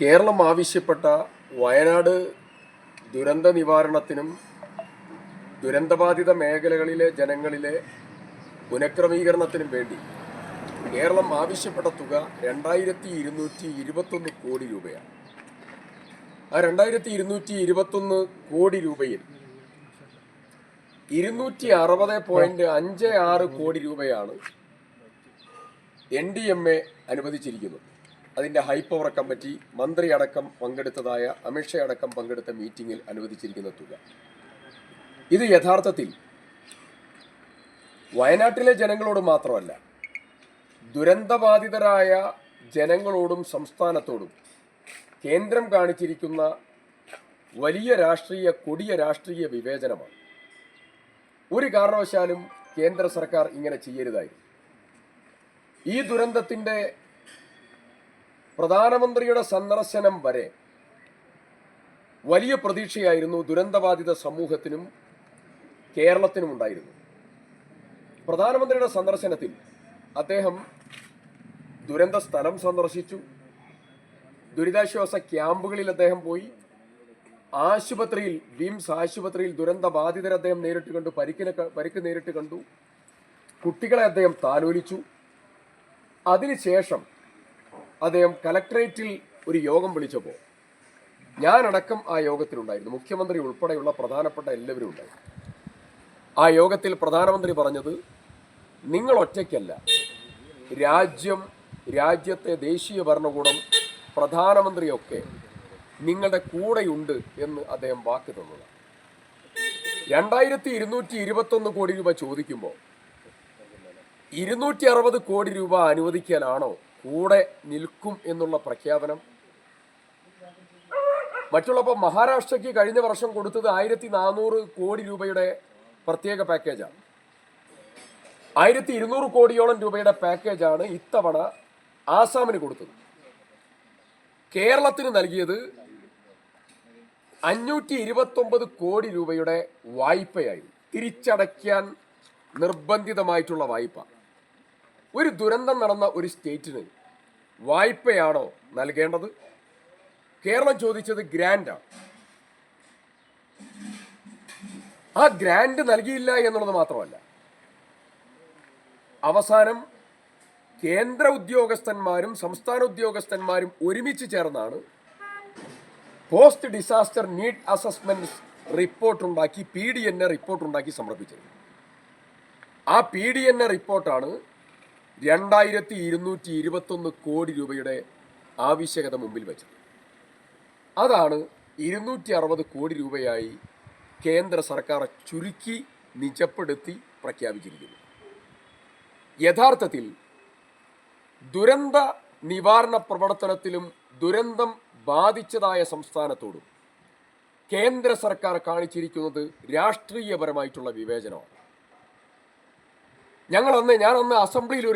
കേരളം ആവശ്യപ്പെട്ട വയനാട് ദുരന്ത നിവാരണത്തിനും ദുരന്തബാധിത മേഖലകളിലെ ജനങ്ങളിലെ പുനഃക്രമീകരണത്തിനും വേണ്ടി കേരളം ആവശ്യപ്പെട്ട തുക രണ്ടായിരത്തി ഇരുന്നൂറ്റി ഇരുപത്തൊന്ന് കോടി രൂപയാണ്. ആ രണ്ടായിരത്തി ഇരുന്നൂറ്റി ഇരുപത്തൊന്ന് കോടി രൂപയിൽ ഇരുന്നൂറ്റി അറുപത് പോയിന്റ് അഞ്ച് ആറ് കോടി രൂപയാണ് എൻ ഡി എം എ അനുവദിച്ചിരിക്കുന്നത്. അതിന്റെ ഹൈ പവർ കമ്മിറ്റി മന്ത്രി അടക്കം പങ്കെടുത്തതായ അമിത്ഷാ അടക്കം പങ്കെടുത്ത മീറ്റിംഗിൽ അനുവദിച്ചിരിക്കുന്ന തുക. ഇത് യഥാർത്ഥത്തിൽ വയനാട്ടിലെ ജനങ്ങളോട് മാത്രമല്ല ദുരന്തബാധിതരായ ജനങ്ങളോടും സംസ്ഥാനത്തോടും കേന്ദ്രം കാണിച്ചിരിക്കുന്ന വലിയ രാഷ്ട്രീയ കൊടിയ രാഷ്ട്രീയ വിവേചനമാണ്. ഒരു കാരണവശാലും കേന്ദ്ര സർക്കാർ ഇങ്ങനെ ചെയ്യരുതായിരുന്നു. ഈ ദുരന്തത്തിന്റെ പ്രധാനമന്ത്രിയുടെ സന്ദർശനം വരെ വലിയ പ്രതീക്ഷയായിരുന്നു ദുരന്തബാധിത സമൂഹത്തിനും കേരളത്തിനും ഉണ്ടായിരുന്നു. പ്രധാനമന്ത്രിയുടെ സന്ദർശനത്തിൽ അദ്ദേഹം ദുരന്ത സ്ഥലം സന്ദർശിച്ചു. ദുരിതാശ്വാസ ക്യാമ്പുകളിൽ അദ്ദേഹം പോയി. ആശുപത്രിയിൽ വിംസ് ആശുപത്രിയിൽ ദുരന്തബാധിതരെ അദ്ദേഹം നേരിട്ട് കണ്ടു പരിക്കിനെ പരിക്ക് നേരിട്ട് കണ്ടു. കുട്ടികളെ അദ്ദേഹം താലോലിച്ചു. അതിനുശേഷം അദ്ദേഹം കലക്ടറേറ്റിൽ ഒരു യോഗം വിളിച്ചപ്പോൾ ഞാനടക്കം ആ യോഗത്തിലുണ്ടായിരുന്നു. മുഖ്യമന്ത്രി ഉൾപ്പെടെയുള്ള പ്രധാനപ്പെട്ട എല്ലാവരും ഉണ്ടായിരുന്നു. ആ യോഗത്തിൽ പ്രധാനമന്ത്രി പറഞ്ഞത് നിങ്ങൾ ഒറ്റയ്ക്കല്ല. രാജ്യം രാജ്യത്തെ ദേശീയ ഭരണകൂടം പ്രധാനമന്ത്രിയൊക്കെ നിങ്ങളുടെ കൂടെയുണ്ട് എന്ന് അദ്ദേഹം വാക്ക് തന്നതാണ്. രണ്ടായിരത്തി ഇരുന്നൂറ്റി ഇരുപത്തൊന്ന് കോടി രൂപ ചോദിക്കുമ്പോൾ ഇരുന്നൂറ്റി അറുപത് കോടി രൂപ അനുവദിക്കാനാണോ കൂടെ നിൽക്കും എന്നുള്ള പ്രഖ്യാപനം. മറ്റുള്ളപ്പോൾ മഹാരാഷ്ട്രയ്ക്ക് കഴിഞ്ഞ വർഷം കൊടുത്തത് ആയിരത്തി നാനൂറ് കോടി രൂപയുടെ പ്രത്യേക പാക്കേജാണ്. ആയിരത്തി ഇരുന്നൂറ് കോടിയോളം രൂപയുടെ പാക്കേജാണ് ഇത്തവണ ആസാമിന് കൊടുത്തത്. കേരളത്തിന് നൽകിയത് അഞ്ഞൂറ്റി ഇരുപത്തൊമ്പത് കോടി രൂപയുടെ വായ്പയായി. തിരിച്ചടയ്ക്കാൻ നിർബന്ധിതമായിട്ടുള്ള വായ്പ. ഒരു ദുരന്തം നടന്ന ഒരു സ്റ്റേറ്റിന് വായ്പയാണോ നൽകേണ്ടത്? കേരളം ചോദിച്ചത് ഗ്രാൻഡാണ് ആ ഗ്രാൻഡ് നൽകിയില്ല എന്നുള്ളത് മാത്രമല്ല അവസാനം കേന്ദ്ര ഉദ്യോഗസ്ഥന്മാരും സംസ്ഥാന ഉദ്യോഗസ്ഥന്മാരും ഒരുമിച്ച് ചേർന്നാണ് post disaster need assessment report ഉണ്ടാക്കി P D N A report ഉണ്ടാക്കി സമർപ്പിച്ചത്. ആ പി ഡി എൻ എ റിപ്പോർട്ടാണ് രണ്ടായിരത്തി ഇരുന്നൂറ്റി ഇരുപത്തൊന്ന് കോടി രൂപയുടെ ആവശ്യകത മുമ്പിൽ വച്ചത്. അതാണ് ഇരുന്നൂറ്റി അറുപത് കോടി രൂപയായി കേന്ദ്ര സർക്കാർ ചുരുക്കി നിജപ്പെടുത്തി പ്രഖ്യാപിച്ചിരിക്കുന്നു യഥാർത്ഥത്തിൽ ദുരന്ത നിവാരണ പ്രവർത്തനത്തിലും ദുരന്തം ബാധിച്ചതായ സംസ്ഥാനത്തോടും കേന്ദ്ര സർക്കാർ കാണിച്ചിരിക്കുന്നത് രാഷ്ട്രീയപരമായിട്ടുള്ള വിവേചനമാണ്. ഞങ്ങൾ അന്ന് ഞാൻ അസംബ്ലിയിൽ ഒരു